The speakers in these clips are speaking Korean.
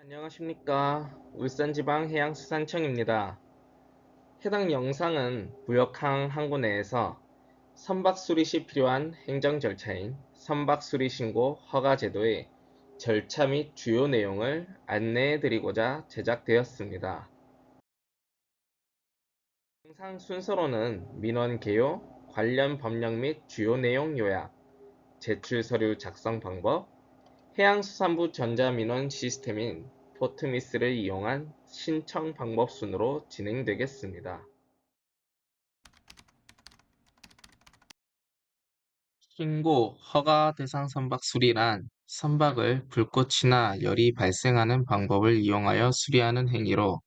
안녕하십니까 울산지방해양수산청입니다. 해당 영상은 무역항 항구 내에서 선박 수리 시 필요한 행정 절차인 선박 수리 신고 허가 제도의 절차 및 주요 내용을 안내해 드리고자 제작되었습니다. 영상 순서로는 민원 개요, 관련 법령 및 주요 내용 요약, 제출 서류 작성 방법, 해양수산부 전자민원 시스템인 포트미스를 이용한 신청 방법 순으로 진행되겠습니다. 신고 허가 대상 선박 수리란 선박을 불꽃이나 열이 발생하는 방법을 이용하여 수리하는 행위로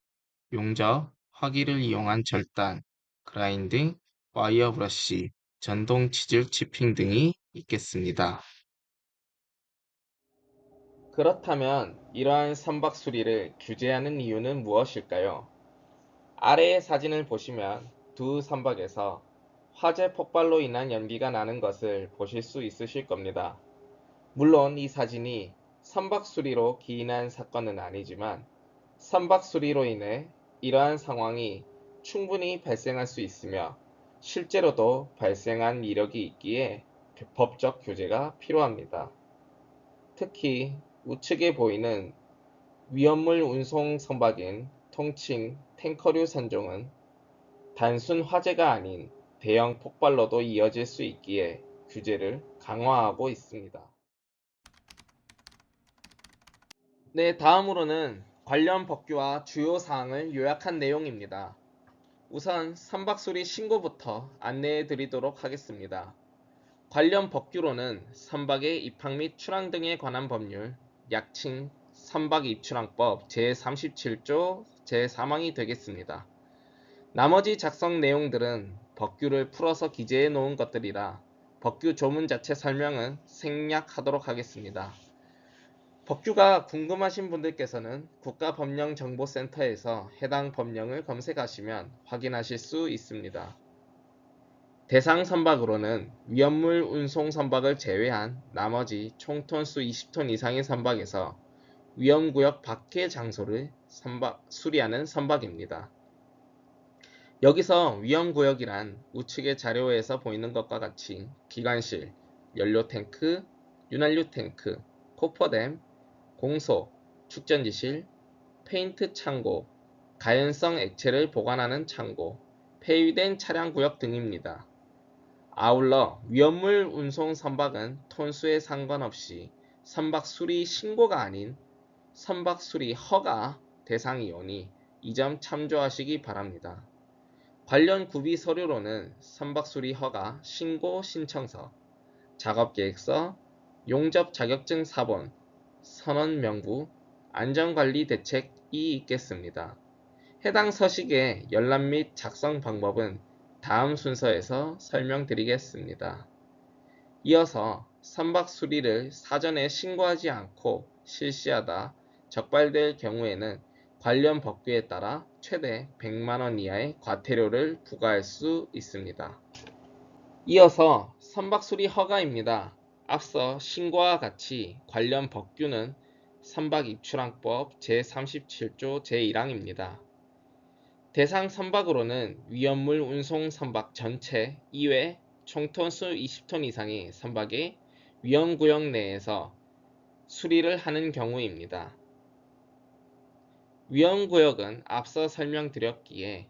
용접, 화기를 이용한 절단, 그라인딩, 와이어 브러쉬, 전동 치질 치핑 등이 있겠습니다. 그렇다면 이러한 선박 수리를 규제하는 이유는 무엇일까요? 아래의 사진을 보시면 두 선박에서 화재 폭발로 인한 연기가 나는 것을 보실 수 있으실 겁니다. 물론 이 사진이 선박 수리로 기인한 사건은 아니지만 선박 수리로 인해 이러한 상황이 충분히 발생할 수 있으며 실제로도 발생한 이력이 있기에 법적 규제가 필요합니다. 특히 우측에 보이는 위험물 운송 선박인 통칭 탱커류 선종은 단순 화재가 아닌 대형 폭발로도 이어질 수 있기에 규제를 강화하고 있습니다. 네, 다음으로는 관련 법규와 주요 사항을 요약한 내용입니다. 우선 선박수리 신고부터 안내해 드리도록 하겠습니다. 관련 법규로는 선박의 입항 및 출항 등에 관한 법률, 약칭 선박 입출항법 제37조 제3항이 되겠습니다. 나머지 작성 내용들은 법규를 풀어서 기재해 놓은 것들이라 법규 조문 자체 설명은 생략하도록 하겠습니다. 법규가 궁금하신 분들께서는 국가법령정보센터에서 해당 법령을 검색하시면 확인하실 수 있습니다. 대상 선박으로는 위험물 운송 선박을 제외한 나머지 총 톤수 20톤 이상의 선박에서 위험구역 밖의 장소를 선박, 수리하는 선박입니다. 여기서 위험구역이란 우측의 자료에서 보이는 것과 같이 기관실, 연료탱크, 윤활유 탱크, 코퍼댐, 공소, 축전지실, 페인트 창고, 가연성 액체를 보관하는 창고, 폐위된 차량 구역 등입니다. 아울러 위험물 운송 선박은 톤수에 상관없이 선박 수리 신고가 아닌 선박 수리 허가 대상이오니 이 점 참조하시기 바랍니다. 관련 구비 서류로는 선박 수리 허가 신고 신청서, 작업 계획서, 용접 자격증 사본, 선언 명부, 안전관리 대책이 있겠습니다. 해당 서식의 열람 및 작성 방법은 다음 순서에서 설명드리겠습니다. 이어서 선박 수리를 사전에 신고하지 않고 실시하다 적발될 경우에는 관련 법규에 따라 최대 100만원 이하의 과태료를 부과할 수 있습니다. 이어서 선박 수리 허가입니다. 앞서 신고와 같이 관련 법규는 선박 입출항법 제37조 제1항입니다. 대상 선박으로는 위험물 운송 선박 전체 이외 총톤수 20톤 이상의 선박의 위험구역 내에서 수리를 하는 경우입니다. 위험구역은 앞서 설명드렸기에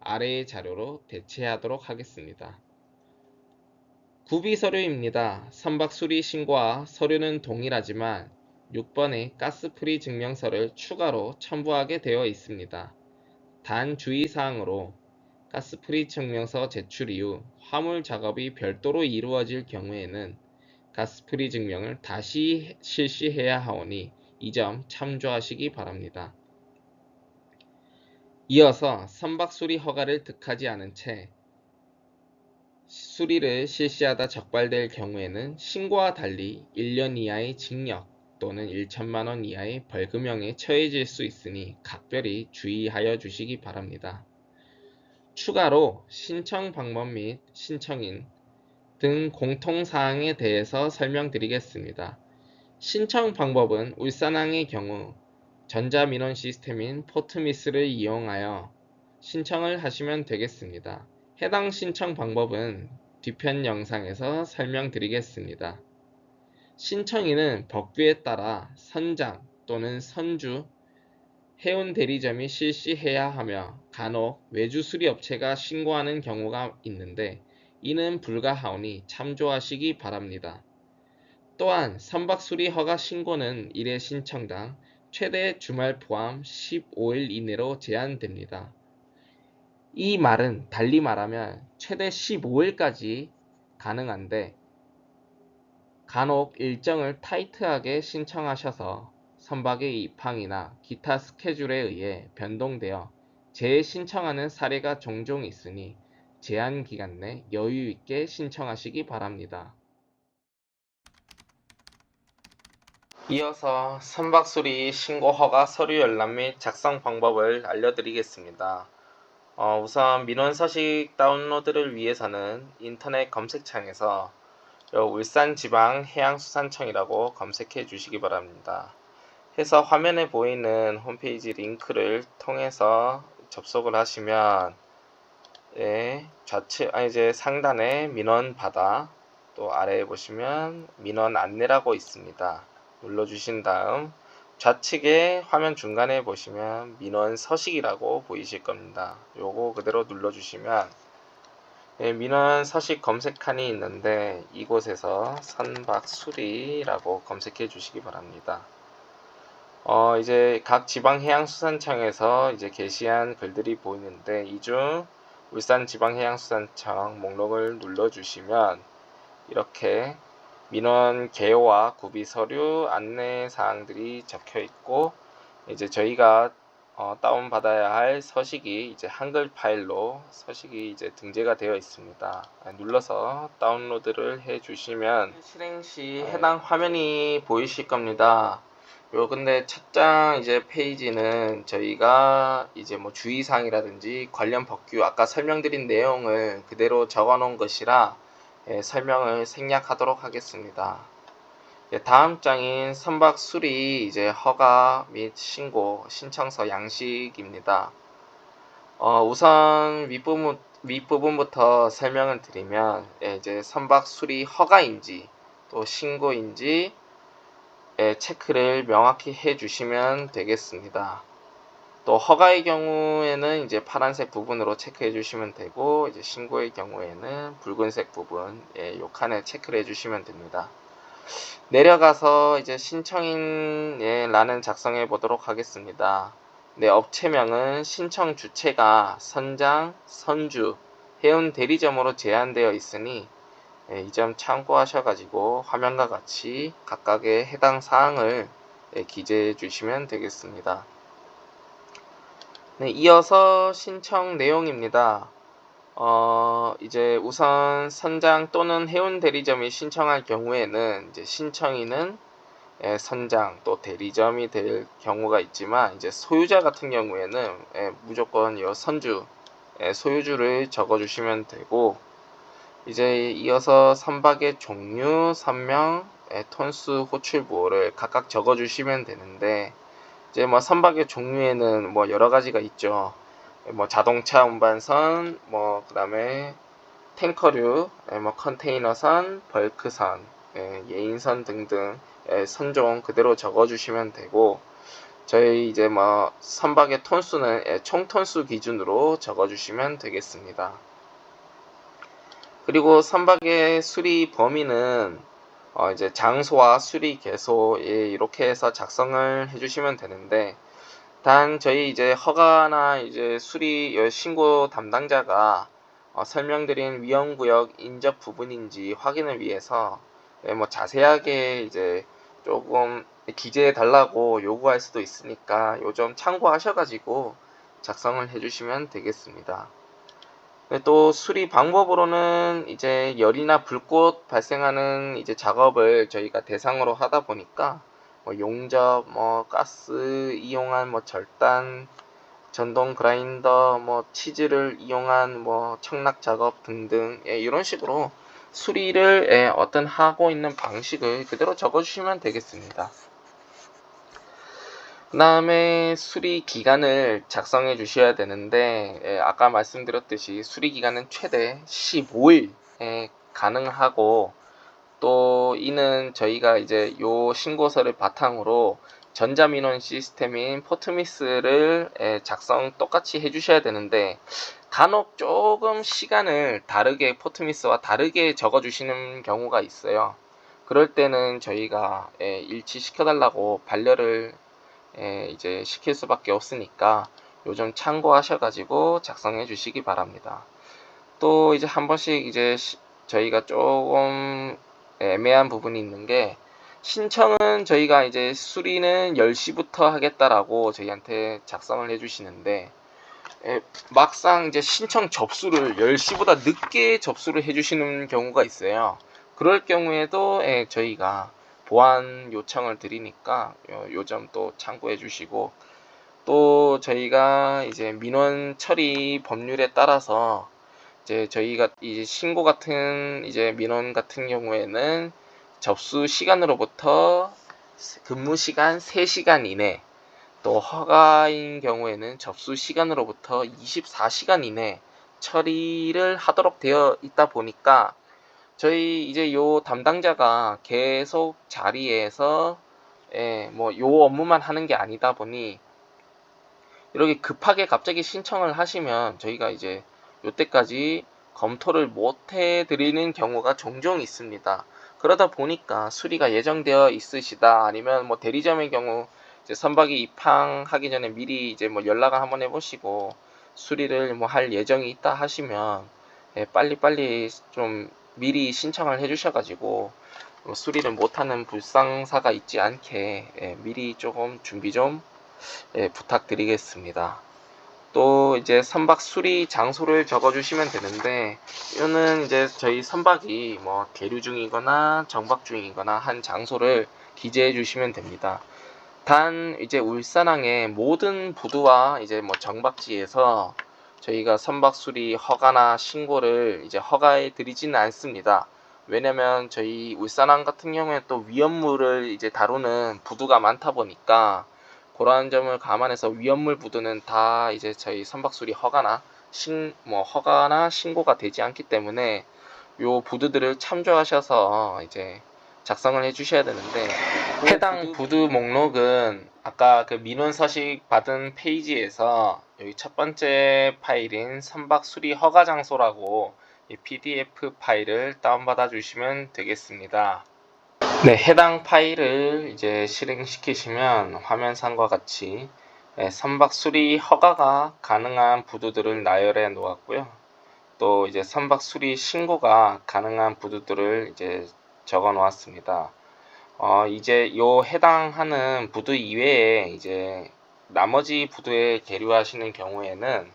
아래의 자료로 대체하도록 하겠습니다. 구비 서류입니다. 선박 수리 신고와 서류는 동일하지만 6번의 가스프리 증명서를 추가로 첨부하게 되어 있습니다. 단 주의사항으로 가스프리 증명서 제출 이후 화물 작업이 별도로 이루어질 경우에는 가스프리 증명을 다시 실시해야 하오니 이 점 참조하시기 바랍니다. 이어서 선박 수리 허가를 득하지 않은 채 수리를 실시하다 적발될 경우에는 신고와 달리 1년 이하의 징역 또는 1천만 원 이하의 벌금형에 처해질 수 있으니 각별히 주의하여 주시기 바랍니다. 추가로 신청 방법 및 신청인 등 공통사항에 대해서 설명드리겠습니다. 신청 방법은 울산항의 경우 전자민원 시스템인 포트미스를 이용하여 신청을 하시면 되겠습니다. 해당 신청 방법은 뒤편 영상에서 설명드리겠습니다. 신청인은 법규에 따라 선장 또는 선주, 해운 대리점이 실시해야 하며 간혹 외주 수리업체가 신고하는 경우가 있는데 이는 불가하오니 참조하시기 바랍니다. 또한 선박 수리 허가 신고는 1회 신청당 최대 주말 포함 15일 이내로 제한됩니다. 이 말은 달리 말하면 최대 15일까지 가능한데 간혹 일정을 타이트하게 신청하셔서 선박의 입항이나 기타 스케줄에 의해 변동되어 재신청하는 사례가 종종 있으니 제한 기간 내 여유 있게 신청하시기 바랍니다. 이어서 선박 수리 신고 허가 서류 열람 및 작성 방법을 알려드리겠습니다. 어, 우선 민원 서식 다운로드를 위해서는 인터넷 검색창에서 요 울산지방해양수산청이라고 검색해 주시기 바랍니다. 해서 화면에 보이는 홈페이지 링크를 통해서 접속을 하시면 예, 좌측 아 이제 상단에 민원 바다 또 아래에 보시면 민원 안내라고 있습니다. 눌러 주신 다음 좌측에 화면 중간에 보시면 민원 서식이라고 보이실 겁니다. 요거 그대로 눌러 주시면 예, 민원 서식 검색칸이 있는데 이곳에서 선박 수리라고 검색해 주시기 바랍니다. 어, 이제 각 지방해양수산청에서 이제 게시한 글들이 보이는데 이 중 울산지방해양수산청 목록을 눌러 주시면 이렇게 민원 개요와 구비 서류 안내 사항들이 적혀 있고 이제 저희가 어, 다운 받아야 할 서식이 이제 한글 파일로 서식이 이제 등재가 되어 있습니다. 아, 눌러서 다운로드를 해 주시면 실행 시 해당 화면이 보이실 겁니다. 요 근데 첫장 이제 페이지는 저희가 이제 뭐 주의사항이라든지 관련 법규 아까 설명드린 내용을 그대로 적어 놓은 것이라 예, 설명을 생략하도록 하겠습니다. 예, 다음 장인 선박 수리 이제 허가 및 신고 신청서 양식입니다. 어, 우선 윗부분 윗부분부터 설명을 드리면 예, 이제 선박 수리 허가인지 또 신고인지 예, 체크를 명확히 해 주시면 되겠습니다. 또 허가의 경우에는 이제 파란색 부분으로 체크해 주시면 되고 이제 신고의 경우에는 붉은색 부분 예, 요 칸에 체크를 해 주시면 됩니다. 내려가서 이제 신청인 예, 란을 작성해 보도록 하겠습니다. 네, 업체명은 신청 주체가 선장, 선주, 해운 대리점으로 제한되어 있으니 예, 이점 참고하셔가지고 화면과 같이 각각의 해당 사항을 예, 기재해 주시면 되겠습니다. 네, 이어서 신청 내용입니다. 어, 이제 우선 선장 또는 해운 대리점이 신청할 경우에는 이제 신청인은 예, 선장 또 대리점이 될 경우가 있지만 이제 소유자 같은 경우에는 예, 무조건 이 선주 예, 소유주를 적어 주시면 되고 이제 이어서 선박의 종류, 선명, 예, 톤수, 호출부호를 각각 적어 주시면 되는데 이제 뭐 선박의 종류에는 뭐 여러 가지가 있죠. 뭐 자동차 운반선, 뭐 그다음에 탱커류, 예, 뭐 컨테이너선, 벌크선, 예, 예인선 등등 예, 선종 그대로 적어주시면 되고 저희 이제 뭐 선박의 톤수는 예, 총 톤수 기준으로 적어주시면 되겠습니다. 그리고 선박의 수리 범위는 어 이제 장소와 수리 개소 예, 이렇게 해서 작성을 해주시면 되는데 단 저희 이제 허가나 이제 수리 신고 담당자가 어, 설명드린 위험구역 인접 부분인지 확인을 위해서 예, 뭐 자세하게 이제 조금 기재해 달라고 요구할 수도 있으니까 요점 참고하셔가지고 작성을 해주시면 되겠습니다. 네, 또 수리 방법으로는 이제 열이나 불꽃 발생하는 이제 작업을 저희가 대상으로 하다 보니까 뭐 용접, 뭐 가스 이용한 뭐 절단, 전동 그라인더, 뭐 치즈를 이용한 뭐 청락 작업 등등 예, 이런 식으로 수리를 예, 어떤 하고 있는 방식을 그대로 적어주시면 되겠습니다. 그 다음에 수리 기간을 작성해 주셔야 되는데, 예, 아까 말씀드렸듯이 수리 기간은 최대 15일에 가능하고, 또 이는 저희가 이제 요 신고서를 바탕으로 전자민원 시스템인 포트미스를 예, 작성 똑같이 해주셔야 되는데 간혹 조금 시간을 다르게 포트미스와 다르게 적어주시는 경우가 있어요. 그럴 때는 저희가 예, 일치시켜 달라고 반려를 예, 이제 시킬 수밖에 없으니까 요즘 참고하셔가지고 작성해 주시기 바랍니다. 또 이제 한 번씩 이제 시, 저희가 조금 애매한 부분이 있는 게 신청은 저희가 이제 수리는 10시부터 하겠다라고 저희한테 작성을 해주시는데 에, 막상 이제 신청 접수를 10시보다 늦게 접수를 해주시는 경우가 있어요. 그럴 경우에도 에, 저희가 보완 요청을 드리니까 요점 또 참고해 주시고 또 저희가 이제 민원 처리 법률에 따라서 이제 저희가 이제 신고 같은 이제 민원 같은 경우에는 접수 시간으로부터 근무 시간 3시간 이내 또 허가인 경우에는 접수 시간으로부터 24시간 이내 처리를 하도록 되어 있다 보니까 저희 이제 요 담당자가 계속 자리에서 예, 뭐 요 업무만 하는 게 아니다 보니 이렇게 급하게 갑자기 신청을 하시면 저희가 이제 요때까지 검토를 못 해드리는 경우가 종종 있습니다. 그러다 보니까 수리가 예정되어 있으시다 아니면 뭐 대리점의 경우 이제 선박이 입항하기 전에 미리 이제 뭐 연락을 한번 해보시고 수리를 뭐 할 예정이 있다 하시면 예, 빨리 빨리 좀 미리 신청을 해주셔가지고 뭐 수리를 못하는 불상사가 있지 않게 예, 미리 조금 준비 좀 예, 부탁드리겠습니다. 또 이제 선박 수리 장소를 적어 주시면 되는데 이거는 이제 저희 선박이 뭐 계류 중이거나 정박 중이거나 한 장소를 기재해 주시면 됩니다. 단 이제 울산항의 모든 부두와 이제 뭐 정박지에서 저희가 선박 수리 허가나 신고를 이제 허가해 드리지는 않습니다. 왜냐면 저희 울산항 같은 경우에 또 위험물을 이제 다루는 부두가 많다 보니까 그러한 점을 감안해서 위험물 부두는 다 이제 저희 선박수리 허가나 신 뭐 허가나 신고가 되지 않기 때문에 요 부두들을 참조하셔서 이제 작성을 해 주셔야 되는데 해당 부두 목록은 아까 그 민원 서식 받은 페이지에서 여기 첫 번째 파일인 선박 수리 허가 장소라고 이 PDF 파일을 다운받아 주시면 되겠습니다. 네, 해당 파일을 이제 실행시키시면 화면상과 같이 네, 선박 수리 허가가 가능한 부두들을 나열해 놓았고요. 또 이제 선박 수리 신고가 가능한 부두들을 이제 적어 놓았습니다. 어, 이제 요 해당하는 부두 이외에 이제 나머지 부두에 계류하시는 경우에는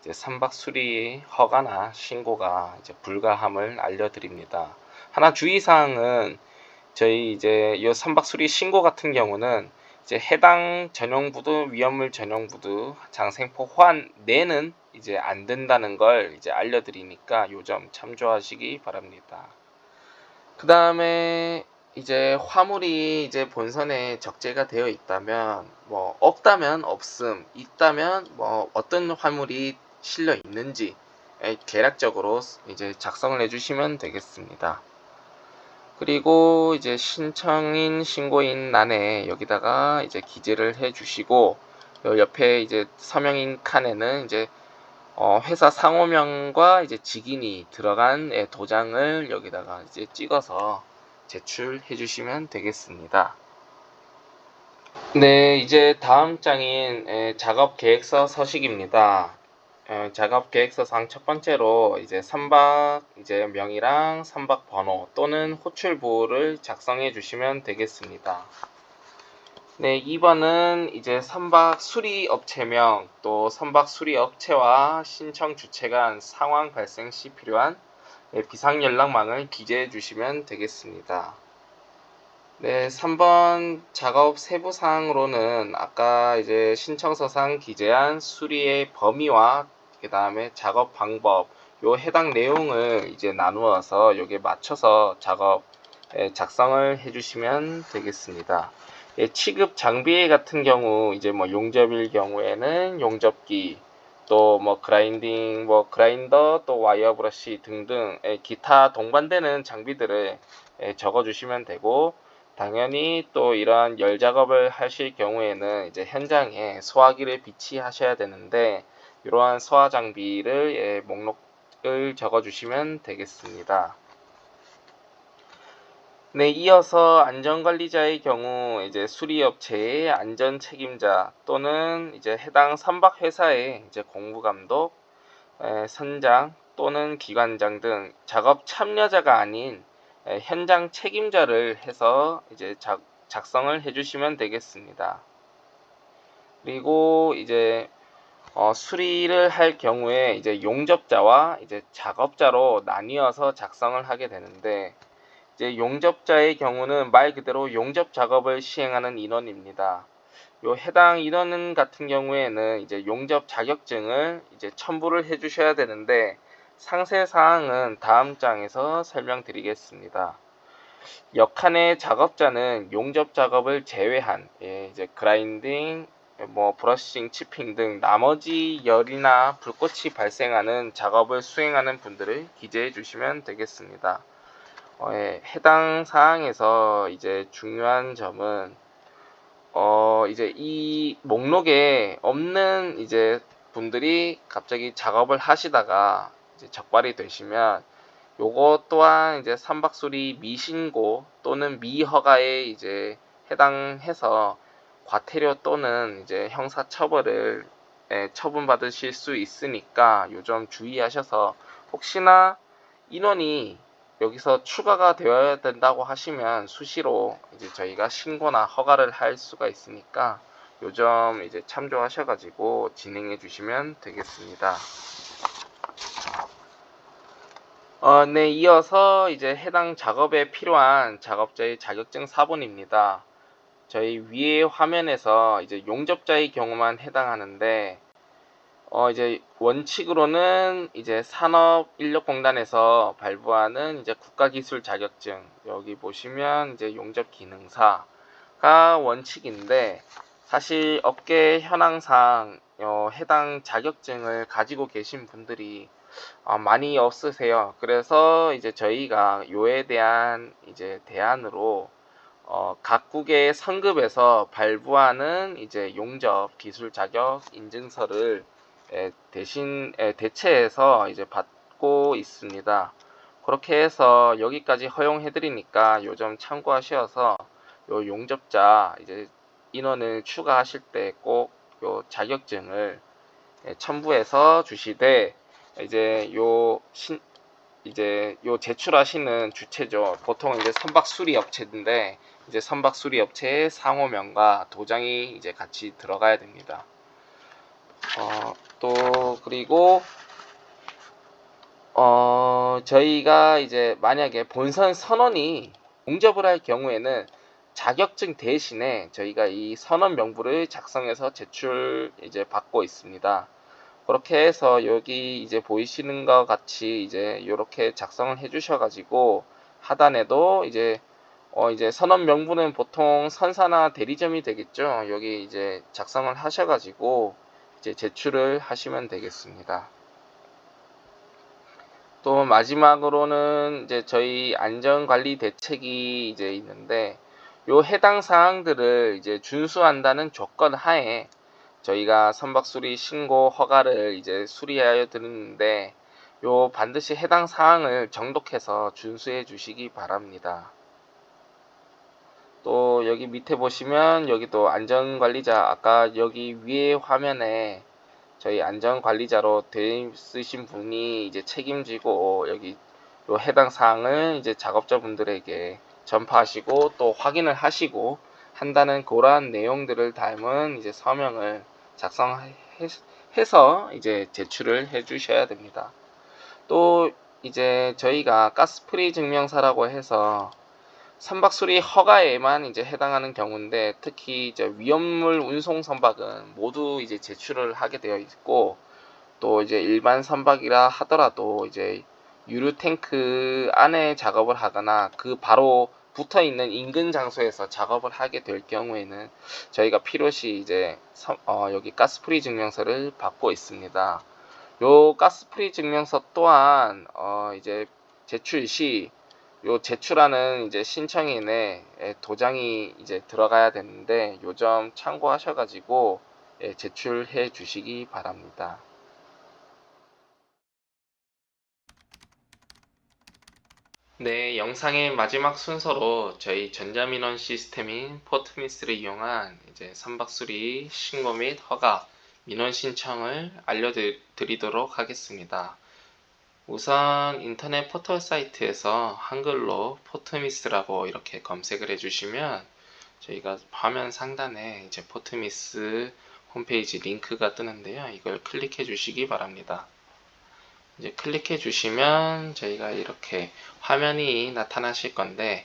이제 선박 수리 허가나 신고가 이제 불가함을 알려드립니다. 하나 주의사항은 저희 이제 이 선박 수리 신고 같은 경우는 이제 해당 전용부두 위험물 전용부두 장생포 호환 내는 이제 안 된다는 걸 이제 알려드리니까 요 점 참조하시기 바랍니다. 그 다음에 이제 화물이 이제 본선에 적재가 되어 있다면 뭐 없다면 없음 있다면 뭐 어떤 화물이 실려 있는지 계략적으로 이제 작성을 해주시면 되겠습니다. 그리고 이제 신청인 신고인란에 여기다가 이제 기재를 해 주시고 옆에 이제 서명인 칸에는 이제 어 회사 상호명과 이제 직인이 들어간 예, 도장을 여기다가 이제 찍어서 제출해 주시면 되겠습니다. 네, 이제 다음 장인 예, 작업 계획서 서식입니다. 어, 작업 계획서상 첫 번째로 이제 선박 이제 명이랑 선박 번호 또는 호출 부호를 작성해 주시면 되겠습니다. 네, 2번은 이제 선박 수리 업체명 또 선박 수리 업체와 신청 주체 간 상황 발생 시 필요한 네, 비상 연락망을 기재해 주시면 되겠습니다. 네, 3번 작업 세부 사항으로는 아까 이제 신청서상 기재한 수리의 범위와 그 다음에 작업 방법 요 해당 내용을 이제 나누어서 여기에 맞춰서 작업 작성을 해주시면 되겠습니다. 예, 취급 장비 같은 경우 이제 뭐 용접일 경우에는 용접기 또 뭐 그라인딩 뭐 그라인더 또 와이어 브러쉬 등등 예, 기타 동반되는 장비들을 예, 적어 주시면 되고 당연히 또 이러한 열 작업을 하실 경우에는 이제 현장에 소화기를 비치하셔야 되는데 이러한 소화 장비를 예, 목록을 적어 주시면 되겠습니다. 네, 이어서 안전관리자의 경우 이제 수리업체의 안전 책임자 또는 이제 해당 선박 회사의 이제 공부감독, 에, 선장 또는 기관장 등 작업 참여자가 아닌 에, 현장 책임자를 해서 이제 작, 작성을 해주시면 되겠습니다. 그리고 이제 어, 수리를 할 경우에 이제 용접자와 이제 작업자로 나뉘어서 작성을 하게 되는데 이제 용접자의 경우는 말 그대로 용접 작업을 시행하는 인원입니다. 요 해당 인원 같은 경우에는 이제 용접 자격증을 이제 첨부를 해 주셔야 되는데 상세 사항은 다음 장에서 설명드리겠습니다. 역한의 작업자는 용접 작업을 제외한 예, 이제 그라인딩, 뭐 브러싱, 치핑 등 나머지 열이나 불꽃이 발생하는 작업을 수행하는 분들을 기재해 주시면 되겠습니다. 어, 예, 해당 사항에서 이제 중요한 점은 어 이제 이 목록에 없는 이제 분들이 갑자기 작업을 하시다가 이제 적발이 되시면 요거 또한 이제 삼박수리 미신고 또는 미허가에 이제 해당해서 과태료 또는 이제 형사 처벌을 예, 처분받으실 수 있으니까 요점 주의하셔서 혹시나 인원이 여기서 추가가 되어야 된다고 하시면 수시로 이제 저희가 신고나 허가를 할 수가 있으니까 요점 이제 참조하셔가지고 진행해 주시면 되겠습니다. 어, 네, 이어서 이제 해당 작업에 필요한 작업자의 자격증 사본입니다. 저희 위에 화면에서 이제 용접자의 경우만 해당하는데 어 이제 원칙으로는 이제 산업인력공단에서 발부하는 이제 국가기술 자격증 여기 보시면 이제 용접 기능사가 원칙인데 사실 업계 현황상 어, 해당 자격증을 가지고 계신 분들이 어, 많이 없으세요. 그래서 이제 저희가 요에 대한 이제 대안으로 어, 각국의 상급에서 발부하는 이제 용접 기술 자격 인증서를 대신 대체해서 이제 받고 있습니다. 그렇게 해서 여기까지 허용해 드리니까 요 점 참고하셔서 요 용접자 이제 인원을 추가하실 때 꼭 요 자격증을 첨부해서 주시되 이제 요 신, 이제 요 제출하시는 주체죠. 보통 이제 선박 수리 업체인데 이제 선박 수리 업체의 상호명과 도장이 이제 같이 들어가야 됩니다. 어, 또 그리고 어, 저희가 이제 만약에 본선 선언이 공접을 할 경우에는 자격증 대신에 저희가 이 선언 명부를 작성해서 제출 이제 받고 있습니다. 그렇게 해서 여기 이제 보이시는 것 같이 이제 이렇게 작성을 해 주셔 가지고 하단에도 이제 어 이제 선언 명부는 보통 선사나 대리점이 되겠죠. 여기 이제 작성을 하셔 가지고 이제 제출을 하시면 되겠습니다. 또 마지막으로는 이제 저희 안전관리 대책이 이제 있는데 요 해당 사항들을 이제 준수한다는 조건 하에 저희가 선박수리 신고 허가를 이제 수리하여 드리는데 요 반드시 해당 사항을 정독해서 준수해 주시기 바랍니다. 또 여기 밑에 보시면 여기 또 안전관리자 아까 여기 위에 화면에 저희 안전관리자로 되어 있으신 분이 이제 책임지고 여기 요 해당 사항을 이제 작업자분들에게 전파하시고 또 확인을 하시고 한다는 그러한 내용들을 담은 이제 서명을 작성해서 이제 제출을 해 주셔야 됩니다. 또 이제 저희가 가스프리 증명서라고 해서 선박수리 허가에만 이제 해당하는 경우인데 특히 이제 위험물 운송 선박은 모두 이제 제출을 하게 되어 있고 또 이제 일반 선박이라 하더라도 이제 유류 탱크 안에 작업을 하거나 그 바로 붙어 있는 인근 장소에서 작업을 하게 될 경우에는 저희가 필요시 이제 서- 어, 여기 가스프리 증명서를 받고 있습니다. 요 가스프리 증명서 또한 어, 이제 제출 시 요 제출하는 이제 신청인의 예, 도장이 이제 들어가야 되는데 요 점 참고하셔가지고 예, 제출해 주시기 바랍니다. 네, 영상의 마지막 순서로 저희 전자민원 시스템인 포트미스를 이용한 이제 선박수리 신고 및 허가 민원 신청을 알려드리도록 하겠습니다. 우선 인터넷 포털 사이트에서 한글로 포트미스라고 이렇게 검색을 해주시면 저희가 화면 상단에 이제 포트미스 홈페이지 링크가 뜨는데요. 이걸 클릭해 주시기 바랍니다. 이제 클릭해 주시면 저희가 이렇게 화면이 나타나실 건데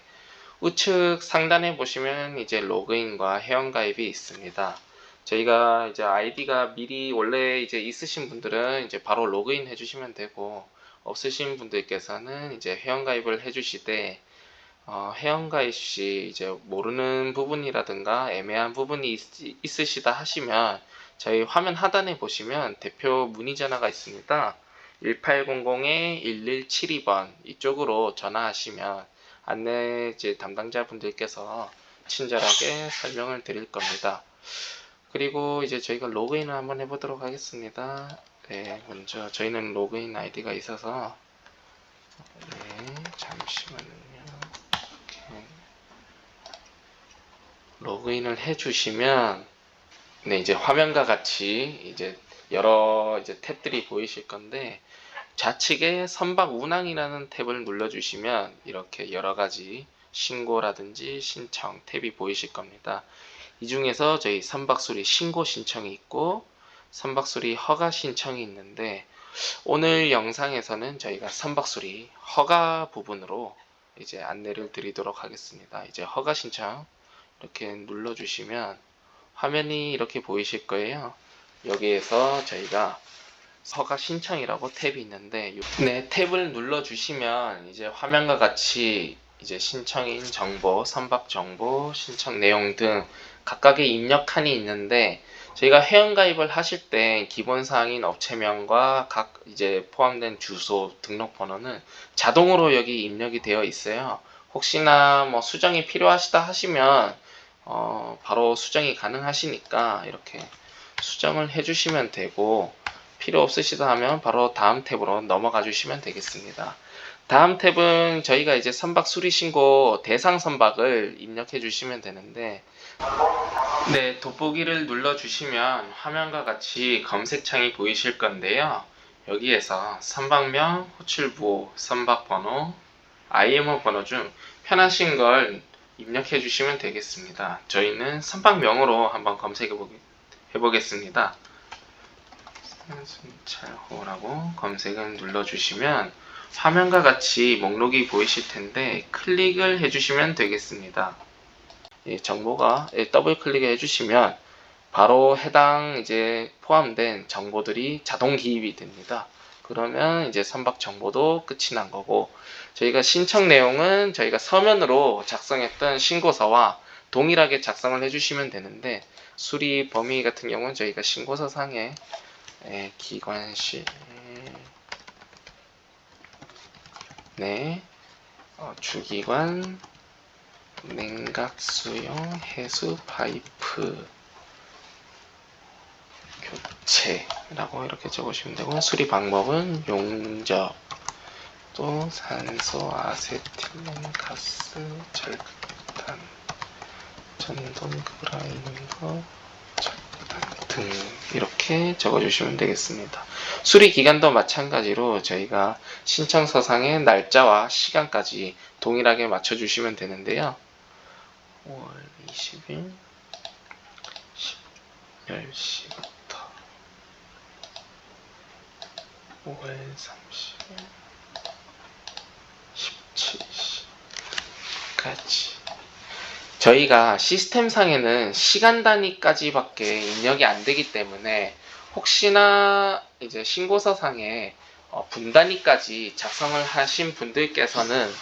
우측 상단에 보시면 이제 로그인과 회원가입이 있습니다. 저희가 이제 아이디가 미리 원래 이제 있으신 분들은 이제 바로 로그인 해주시면 되고 없으신 분들께서는 이제 회원가입을 해주시되 어, 회원가입 시 이제 모르는 부분이라든가 애매한 부분이 있, 으시다 하시면 저희 화면 하단에 보시면 대표 문의 전화가 있습니다. 1800-1172번 이쪽으로 전화하시면 안내 이제 담당자분들께서 친절하게 설명을 드릴 겁니다. 그리고 이제 저희가 로그인을 한번 해보도록 하겠습니다. 네, 먼저 저희는 로그인 아이디가 있어서 네, 잠시만요. 이렇게 로그인을 해주시면 네, 이제 화면과 같이 이제 여러 이제 탭들이 보이실 건데 좌측에 선박 운항이라는 탭을 눌러주시면 이렇게 여러 가지 신고라든지 신청 탭이 보이실 겁니다. 이 중에서 저희 선박 수리 신고 신청이 있고 선박수리 허가 신청이 있는데 오늘 영상에서는 저희가 선박수리 허가 부분으로 이제 안내를 드리도록 하겠습니다. 이제 허가 신청 이렇게 눌러주시면 화면이 이렇게 보이실 거예요. 여기에서 저희가 허가 신청이라고 탭이 있는데 요- 네 탭을 눌러 주시면 이제 화면과 같이 이제 신청인 정보, 선박 정보, 신청 내용 등 각각의 입력칸이 있는데 저희가 회원가입을 하실 때 기본 사항인 업체명과 각 이제 포함된 주소, 등록번호는 자동으로 여기 입력이 되어 있어요. 혹시나 뭐 수정이 필요하시다 하시면 어, 바로 수정이 가능하시니까 이렇게 수정을 해주시면 되고 필요 없으시다 하면 바로 다음 탭으로 넘어가 주시면 되겠습니다. 다음 탭은 저희가 이제 선박 수리 신고 대상 선박을 입력해 주시면 되는데 네, 돋보기를 눌러 주시면 화면과 같이 검색창이 보이실 건데요. 여기에서 선박명, 호출부, 선박 번호, IMO 번호 중 편하신 걸 입력해 주시면 되겠습니다. 저희는 선박명으로 한번 검색해 보겠 해보겠습니다. 순찰호라고 검색을 눌러주시면 화면과 같이 목록이 보이실 텐데 클릭을 해주시면 되겠습니다. 이 정보가 예, 더블 클릭을 해주시면 바로 해당 이제 포함된 정보들이 자동 기입이 됩니다. 그러면 이제 선박 정보도 끝이 난 거고 저희가 신청 내용은 저희가 서면으로 작성했던 신고서와 동일하게 작성을 해주시면 되는데 수리 범위 같은 경우는 저희가 신고서 상에 예, 기관실. 네. 어, 주기관 냉각 수용 해수 파이프 교체라고 이렇게 적으시면 되고 수리 방법은 용접 또 산소 아세틸렌 가스 절단 전동 그라인더 등 이렇게 적어주시면 되겠습니다. 수리 기간도 마찬가지로 저희가 신청서상의 날짜와 시간까지 동일하게 맞춰주시면 되는데요. 5월 20일 10시부터 5월 30일 17시까지. 저희가 시스템상에는 시간 단위까지밖에 입력이 안 되기 때문에 혹시나 이제 신고서상에 어, 분 단위까지 작성을 하신 분들께서는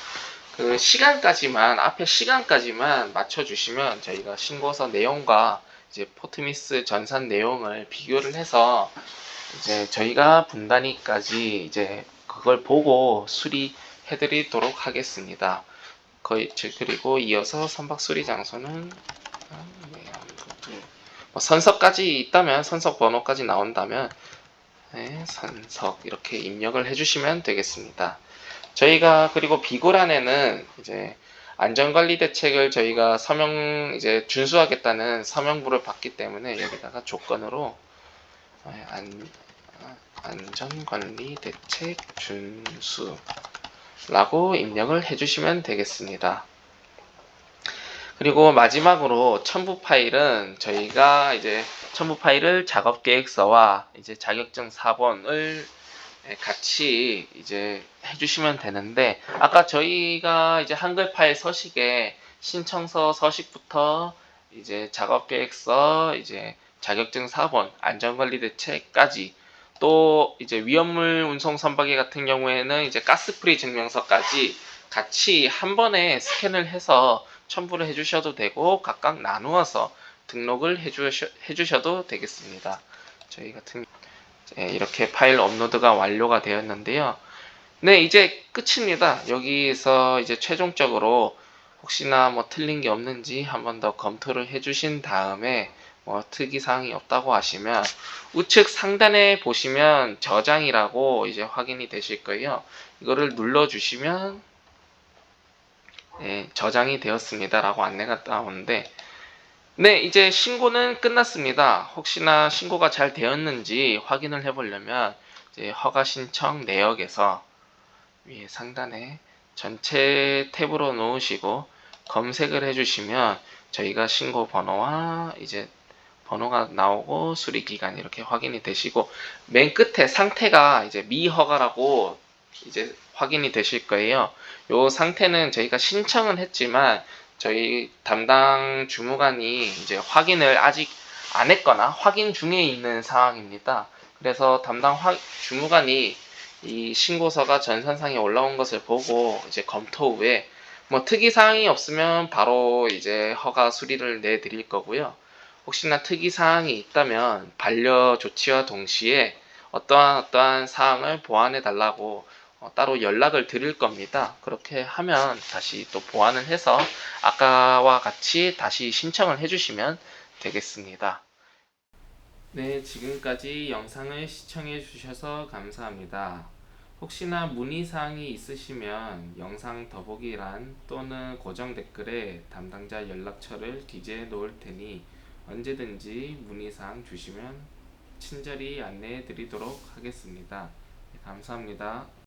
그 시간까지만 앞에 시간까지만 맞춰주시면 저희가 신고서 내용과 이제 포트미스 전산 내용을 비교를 해서 이제 저희가 분단위까지 이제 그걸 보고 수리해드리도록 하겠습니다. 거의 제- 그리고 이어서 선박 수리 장소는 아, 네, 그, 뭐 선석까지 있다면 선석 번호까지 나온다면 네, 선석 이렇게 입력을 해주시면 되겠습니다. 저희가 그리고 비고란에는 이제 안전관리 대책을 저희가 서명 이제 준수하겠다는 서명부를 받기 때문에 여기다가 조건으로 네, 안, 아, 안전관리 대책 준수라고 입력을 해주시면 되겠습니다. 그리고 마지막으로 첨부 파일은 저희가 이제 첨부 파일을 작업 계획서와 이제 자격증 4번을 같이 이제 해주시면 되는데 아까 저희가 이제 한글 파일 서식에 신청서 서식부터 이제 작업 계획서 이제 자격증 4번 안전관리 대책까지 또 이제 위험물 운송 선박의 같은 경우에는 이제 가스프리 증명서까지 같이 한 번에 스캔을 해서 첨부를 해주셔도 되고 각각 나누어서 등록을 해주셔, 해주셔도 되겠습니다. 저희 같은 네, 이렇게 파일 업로드가 완료가 되었는데요. 네, 이제 끝입니다. 여기서 이제 최종적으로 혹시나 뭐 틀린 게 없는지 한 번 더 검토를 해주신 다음에 뭐 특이사항이 없다고 하시면 우측 상단에 보시면 저장이라고 이제 확인이 되실 거예요. 이거를 눌러주시면 네, 저장이 되었습니다라고 안내가 나오는데 네, 이제 신고는 끝났습니다. 혹시나 신고가 잘 되었는지 확인을 해보려면 허가 신청 내역에서 위에 상단에 전체 탭으로 놓으시고 검색을 해주시면 저희가 신고 번호와 이제 번호가 나오고 수리 기간 이렇게 확인이 되시고 맨 끝에 상태가 이제 미허가라고 이제 확인이 되실 거예요. 요 상태는 저희가 신청은 했지만 저희 담당 주무관이 이제 확인을 아직 안 했거나 확인 중에 있는 상황입니다. 그래서 담당 화- 주무관이 이 신고서가 전산상에 올라온 것을 보고 이제 검토 후에 뭐 특이 사항이 없으면 바로 이제 허가 수리를 내드릴 거고요. 혹시나 특이 사항이 있다면 반려 조치와 동시에 어떠한 어떠한 사항을 보완해 달라고 어, 따로 연락을 드릴 겁니다. 그렇게 하면 다시 또 보완을 해서 아까와 같이 다시 신청을 해주시면 되겠습니다. 네, 지금까지 영상을 시청해 주셔서 감사합니다. 혹시나 문의사항이 있으시면 영상 더보기란 또는 고정 댓글에 담당자 연락처를 기재해 놓을 테니 언제든지 문의사항 주시면 친절히 안내해 드리도록 하겠습니다. 네, 감사합니다.